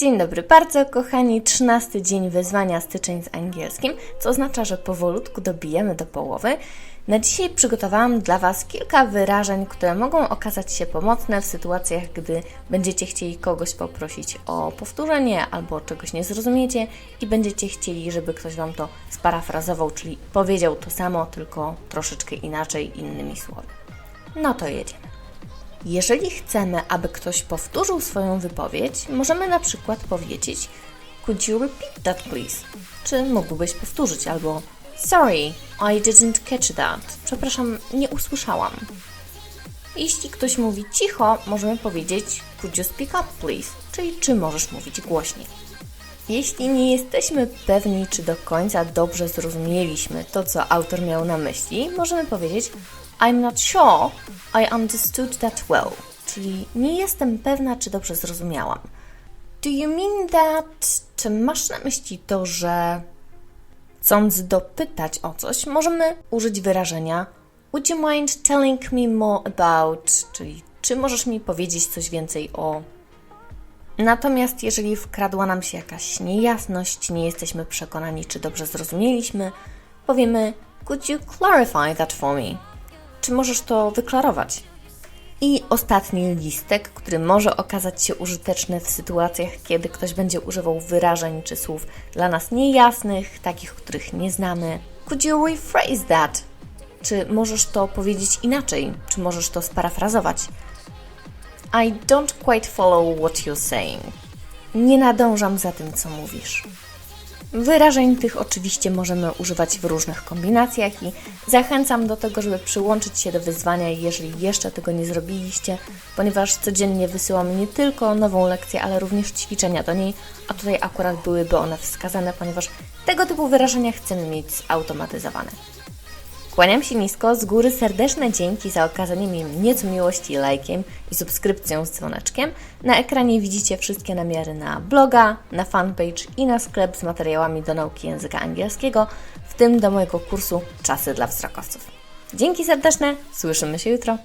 Dzień dobry bardzo, kochani. 13 dzień wyzwania styczeń z angielskim, co oznacza, że powolutku dobijemy do połowy. Na dzisiaj przygotowałam dla Was kilka wyrażeń, które mogą okazać się pomocne w sytuacjach, gdy będziecie chcieli kogoś poprosić o powtórzenie albo czegoś nie zrozumiecie i będziecie chcieli, żeby ktoś Wam to sparafrazował, czyli powiedział to samo, tylko troszeczkę inaczej, innymi słowy. No to jedziemy. Jeżeli chcemy, aby ktoś powtórzył swoją wypowiedź, możemy na przykład powiedzieć Could you repeat that please? Czy mógłbyś powtórzyć albo Sorry, I didn't catch that. Przepraszam, nie usłyszałam. Jeśli ktoś mówi cicho, możemy powiedzieć Could you speak up please? Czyli czy możesz mówić głośniej. Jeśli nie jesteśmy pewni, czy do końca dobrze zrozumieliśmy to, co autor miał na myśli, możemy powiedzieć I'm not sure I understood that well, czyli nie jestem pewna, czy dobrze zrozumiałam. Do you mean that? Czy masz na myśli to, że chcąc dopytać o coś, możemy użyć wyrażenia Would you mind telling me more about? Czyli czy możesz mi powiedzieć coś więcej o Natomiast jeżeli wkradła nam się jakaś niejasność, nie jesteśmy przekonani, czy dobrze zrozumieliśmy, powiemy Could you clarify that for me? Czy możesz to wyklarować? I ostatni listek, który może okazać się użyteczny w sytuacjach, kiedy ktoś będzie używał wyrażeń czy słów dla nas niejasnych, takich, których nie znamy. Could you rephrase that? Czy możesz to powiedzieć inaczej? Czy możesz to sparafrazować? I don't quite follow what you're saying. Nie nadążam za tym, co mówisz. Wyrażeń tych oczywiście możemy używać w różnych kombinacjach i zachęcam do tego, żeby przyłączyć się do wyzwania, jeżeli jeszcze tego nie zrobiliście, ponieważ codziennie wysyłam nie tylko nową lekcję, ale również ćwiczenia do niej, a tutaj akurat byłyby one wskazane, ponieważ tego typu wyrażenia chcemy mieć zautomatyzowane. Kłaniam się nisko, z góry serdeczne dzięki za okazanie mi nieco miłości lajkiem i subskrypcją z dzwoneczkiem. Na ekranie widzicie wszystkie namiary na bloga, na fanpage i na sklep z materiałami do nauki języka angielskiego, w tym do mojego kursu Czasy dla wzrokowców. Dzięki serdeczne, słyszymy się jutro.